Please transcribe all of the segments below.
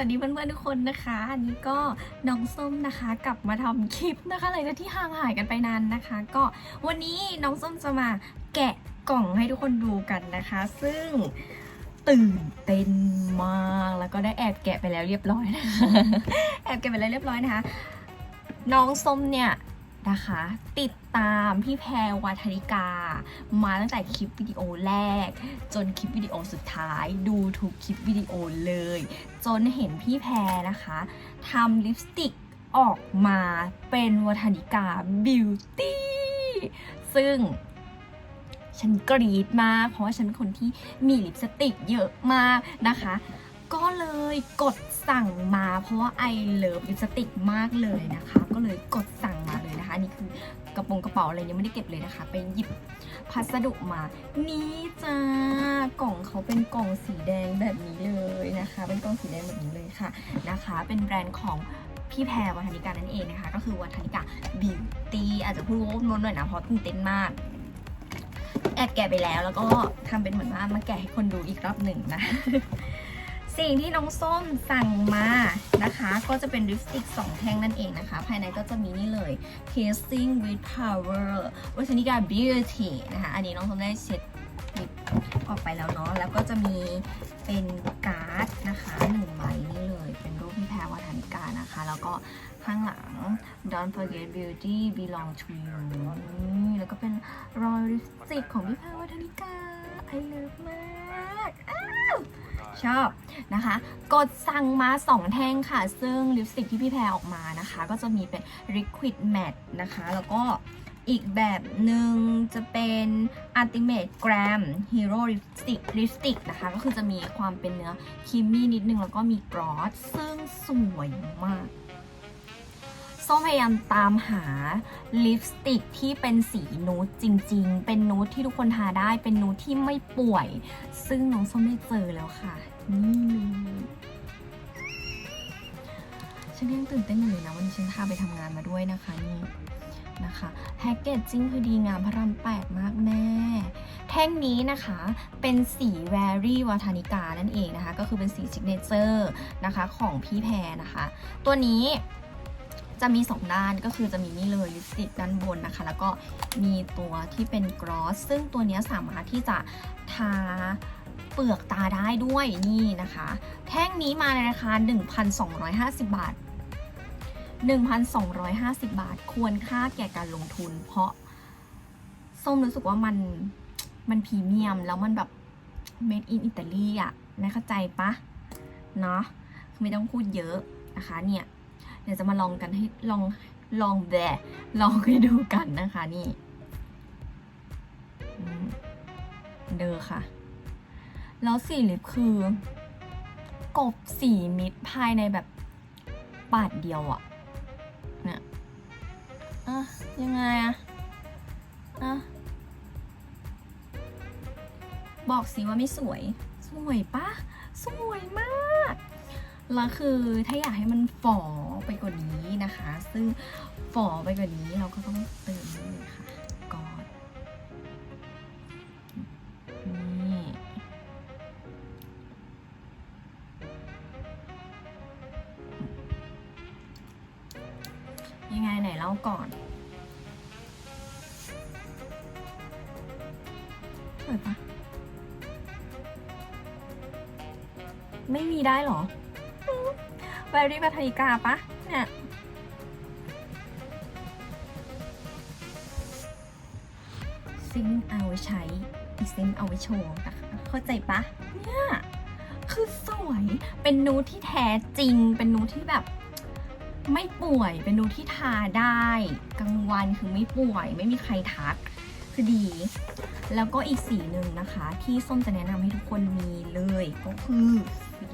วัสดีเพื่อนๆทุกคนนะคะ อันนี้ก็น้องส้มนะคะ กลับมาทำคลิปนะคะหลังจากที่ห่างหายกันไปนานนะคะ ก็วันนี้น้องส้มจะมาแกะกล่องให้ทุกคนดูกันนะคะ ซึ่งตื่นเต้นมากแล้วก็ได้แอบแกะไปแล้วเรียบร้อยนะคะแอบแกะไปแล้วเรียบร้อยนะคะ น้องส้มเนี่ย นะคะ ติดตามพี่แพรวัฒนิกา มาตั้งแต่คลิปวิดีโอแรก จนคลิปวิดีโอสุดท้าย ดูทุกคลิปวิดีโอเลย จนเห็นพี่แพรนะคะทำลิปสติกออกมาเป็นวัฒนิกาบิวตี้ซึ่งฉันกรีดมาก เพราะว่าฉันเป็นคนที่มีลิปสติกเยอะมากนะคะ ก็เลยกดสั่งมาเพราะว่าไอเลิฟลิปสติกมากเลยนะคะ ก็เลยกดสั่ง นะคะนี่คือกระโปรงกระเป๋าอะไรยังไม่ได้เก็บเลยนะคะ ไปหยิบพัสดุมา นี่จ้ากล่องเขาเป็นกล่องสีแดงแบบนี้เลยนะคะ เป็นกล่องสีแดงแบบนี้เลยค่ะนะคะ เป็นแบรนด์ของพี่แพรวัฒนิกานั่นเองนะคะ ก็คือวัฒนิกาบิวตี้อาจจะพูดว่านนหน่อยนะเพราะตื่นเต้นมาก แอบแกะไปแล้วแล้วก็ทำเป็นเหมือนว่ามาแกะให้คนดูอีกรอบหนึ่งนะ สิ่งที่น้องส้มสั่งมานะคะ ก็จะเป็นลิปสติก2แท่งนั่นเองนะคะ ภายในก็จะมีนี่เลย Kissing with Power วัฒนิกา Beauty นะคะ อันนี้น้องส้มได้เช็ดลิปออกไปแล้วเนาะ แล้วก็จะมีเป็นการ์ดนะคะหนึ่งใบนี่เลย เป็นรูปพี่แพรวัฒนิกานะคะ แล้วก็ข้างหลัง Don't forget beauty belong to you นี่แล้วก็เป็นรอยลิปสติกของพี่แพรวัฒนิกา I love มาก ชอบนะคะ กดสั่งมา 2 แท่งค่ะ ซึ่งลิปสติกที่พี่แพรออกมานะคะ ก็จะมีเป็น Liquid Matte นะคะ แล้วก็อีกแบบหนึ่งจะเป็น Ultimate Gram Hero Lipstick Lipstick นะคะ ก็คือจะมีความเป็นเนื้อครีมมี่นิดนึง แล้วก็มีกรอสซึ่งสวยมาก ส้มพยายามตามหาลิปสติกที่เป็นสีนูดจริง ๆ เป็นนูดที่ทุกคนทาได้ เป็นนูดที่ไม่ป่วย ซึ่งน้องส้มได้เจอแล้วค่ะ นี่ฉันยังตื่นเต้นอยู่เลยนะวันนี้ฉันพาไปทำงานมาด้วยนะคะนี่นะคะแพ็กเกจจิ้งคือดีงามพระรามแปดมากแม่ แท่งนี้นะคะเป็นสีแวรี่วาทานิกานั่นเองนะคะ ก็คือเป็นสีซิกเนเจอร์นะคะของพี่แพรนะคะ ตัวนี้ จะมี 2 ด้านก็คือจะมีนี่เลยลิปสติกด้านบนนะคะ แล้วก็มีตัวที่เป็นกรอส ซึ่งตัวนี้สามารถที่จะทาเปลือกตาได้ด้วยนี่นะคะ แท่งนี้มาในราคา 1,250 บาท 1,250 บาท ควรค่าแก่การลงทุน เพราะส้มรู้สึกว่ามันมันพรีเมียม แล้วมันแบบ made in Italy อะนะเข้าใจปะเนาะไม่ต้องพูดเยอะนะคะเนี่ย เดี๋ยวจะมาลองกันให้ลองลองแบะลองให้ดูกันนะคะนี่เดอค่ะ แล้วสีลิปคือกบสีมิดภายในแบบปาดเดียวอะเนี่ยอะยังไงอะอะบอกสิว่าไม่สวย สวยปะสวยมาก แล้วคือถ้าอยากให้มันฝ่อไปกว่านี้นะคะ ซึ่งฝ่อไปกว่านี้เราก็ต้องเติมนี่เลยค่ะก่อนนี่ยังไงไหนเล่าก่อนสวยปะไม่มีได้เหรอ แวรี่ปัทยิกาปะเนี่ยซิงเอาไว้ใช้อีซิงเอาไว้โชว์นะคะเข้าใจปะเนี่ยคือสวยเป็นนูที่แท้จริง เป็นนูที่แบบไม่ป่วย เป็นนูที่ทาได้กลางวันคือไม่ป่วย ไม่มีใครทักคือดี แล้วก็อีกสีหนึ่งนะคะ ที่ส้มจะแนะนำให้ทุกคนมีเลยก็คือสี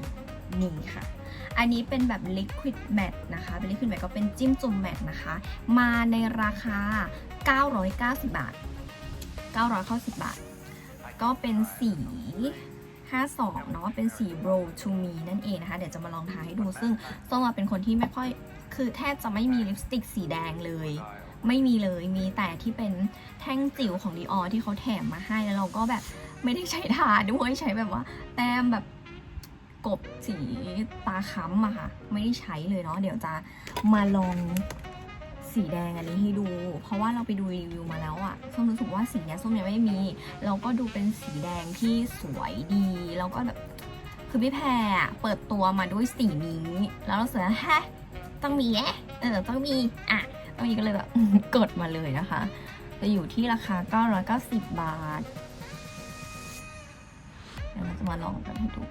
นี้ค่ะ อันนี้เป็นแบบ liquid matte นะคะ เป็น liquid matte ก็เป็นจิ้มจุ่มแมตนะคะ มาในราคา 990 บาท 990 บาท ก็เป็นสี52 เนาะ เป็นสี Bro to me นั่นเองนะคะ เดี๋ยวจะมาลองทาให้ดู ซึ่งส้มเป็นคนที่ไม่ค่อย คือแทบจะไม่มีลิปสติกสีแดงเลย ไม่มีเลย มีแต่ที่เป็นแท่งจิ๋วของ Dior ที่เขาแถมมาให้ แล้วเราก็แบบไม่ได้ใช้ทาด้วย ใช้แบบว่าแต้มแบบ กบสีตาค้ำอะค่ะ ไม่ได้ใช้เลยเนาะเดี๋ยวจะมาลองสีแดงอันนี้ให้ดู เพราะว่าเราไปดูรีวิวมาแล้วอะส้มรู้สึกว่าสีเนี้ยส้มยังไม่มี เราก็ดูเป็นสีแดงที่สวยดีแล้วก็แบบคือพี่แพรเปิดตัวมาด้วยสีนี้ แล้วเราเสือฮะต้องมีแอะเออต้องมีอะต้องมีก็เลยแบบกดมาเลยนะคะ จะอยู่ที่ราคา 990 บาทเดี๋ยวเราจะมาลองกันให้ดู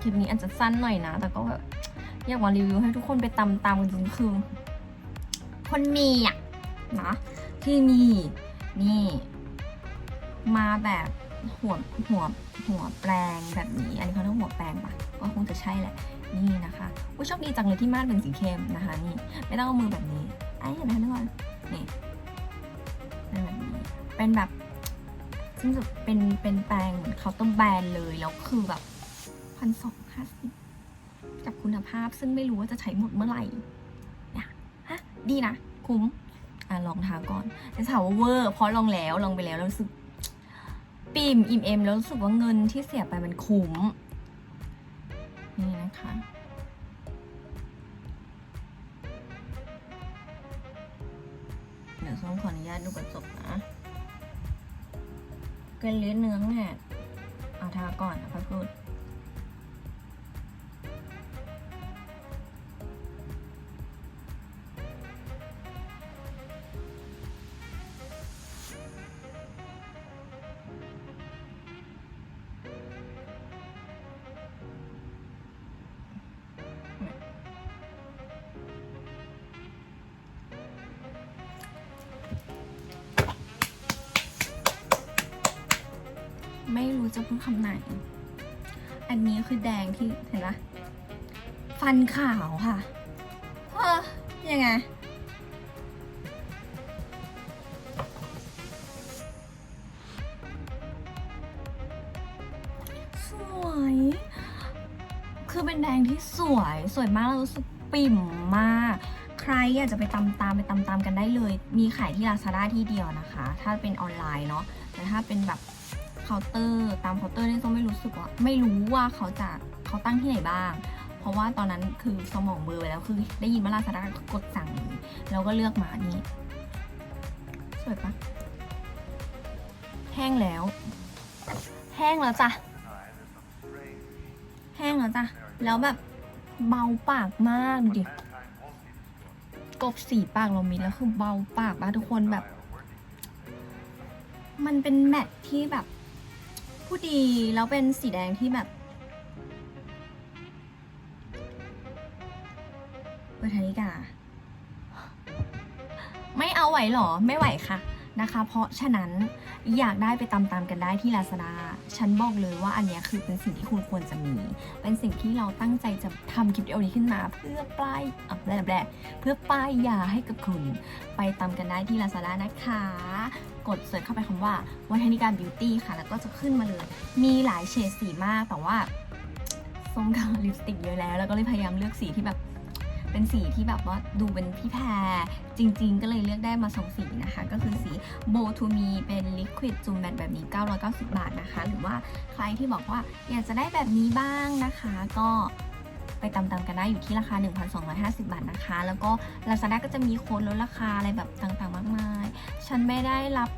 คลิปนี้อาจจะสั้นหน่อยนะ แต่ก็แบบอยากมารีวิวให้ทุกคนไปตามตามกันจริงคือ คนมีอะนะที่มีนี่ มาแบบหัวหัวหัวแปลงแบบนี้ อันนี้เขาเรียกหัวแปลงปะก็คงจะใช่แหละ นี่นะคะอุ้ยโชคดีจังเลยที่ม่านเป็นสีเข้มนะคะ นี่ ไม่ต้องเอามือแบบนี้ไอ้เห็นไหมคะทุกคนนี่เป็นแบบนี้เป็นแบบซึ่งเป็นเป็นแปลงเหมือนเคาน์เตอร์แบรนด์เลยแล้วคือแบบ พันสองห้าสิบกับคุณภาพซึ่งไม่รู้ว่าจะใช้หมดเมื่อไหร่นี่ยฮะดีนะ คุ้มอะลองทาก่อนจะถามว่าเวอร์เพราะลองแล้วลองไปแล้วแล้วรู้สึกปิ่มอิ่มเอมแล้วรู้สึกว่าเงินที่เสียไปมันคุ้มนี่นะคะเดี๋ยวส้มขออนุญาตดูกระจกนะเกลือเนื้อแน่เอาทาก่อนนะคะพูด ไม่รู้จะพูดคำไหน อันนี้คือแดงที่เห็นปะฟันขาวค่ะเฮ้อยังไง สวย คือเป็นแดงที่สวย สวยมากแล้วรู้สึกปิ่มมาก ใครอยากจะไปตามตามไปตามตามกันได้เลย มีขายที่ Lazada ที่เดียวนะคะ ถ้าเป็นออนไลน์เนาะ แต่ถ้าเป็นแบบ เคาน์เตอร์ตามเคาน์เตอร์นี่ส้มไม่รู้สึกว่าไม่รู้ว่าเขาจะเขาตั้งที่ไหนบ้าง เพราะว่าตอนนั้นคือสมองเบลอไปแล้วคือได้ยินว่า Lazada กดสั่งเลยแล้วก็เลือกมานี่สวยปะแห้งแล้ว แห้งแล้วจ้ะแห้งแล้วจ้ะแล้วแบบเบาปากมากดูดิกบสีปากเรามีแล้วคือเบาปากปะทุกคนแบบ มันเป็นแมทที่แบบ ผู้ดีแล้วเป็นสีแดงที่แบบเบอร์ทานิกา ไม่เอาไหวหรอ ไม่ไหวค่ะ นะคะ เพราะฉะนั้นอยากได้ไปตามๆกันได้ที่ Lazada ฉันบอกเลยว่าอันนี้คือเป็นสิ่งที่คุณควรจะมี เป็นสิ่งที่เราตั้งใจจะทำคลิปวิดีโอนี้ขึ้นมาเพื่อป้ายอะแบลแบเพื่อป้ายยาให้กับคุณ ไปตามกันได้ที่ Lazada นะคะ กดเสิร์ชเข้าไปคำว่าวัฒนิการบิวตี้ค่ะ แล้วก็จะขึ้นมาเลย มีหลายเฉดสีมากแต่ว่าส้มกับลิปสติกเยอะแล้ว แล้วก็เลยพยายามเลือกสีที่แบบ เป็นสีที่แบบว่าดูเป็นพี่แพร จริง ๆ ก็เลยเลือกได้มาสองสีนะคะ ก็คือสีโบทูมีเป็นลิควิดจูมแมตแบบนี้ 990 บาทนะคะ หรือว่าใครที่บอกว่าอยากจะได้แบบนี้บ้างนะคะ ก็ไปตามๆกันได้อยู่ที่ราคา 1,250 บาทนะคะ แล้วก็ Lazada ก็จะมีโค้ดลดราคาอะไรแบบต่างๆ มากมาย ฉันไม่ได้รับ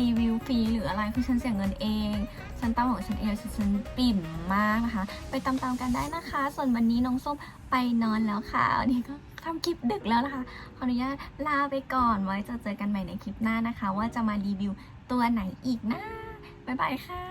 รีวิวฟรีหรืออะไร คือฉันเสียเงินเองันตั้งของฉันเองฉันปิ่มมากนะคะ ไปตามๆกันได้นะคะ ส่วนวันนี้น้องส้มไปนอนแล้วค่ะวันนี้ก็ทำคลิปดึกแล้วนะคะ ขออนุญาตลาไปก่อนไว้จะเจอกันใหม่ในคลิปหน้านะคะ ว่าจะมารีวิวตัวไหนอีกนะบ๊ายบายค่ะ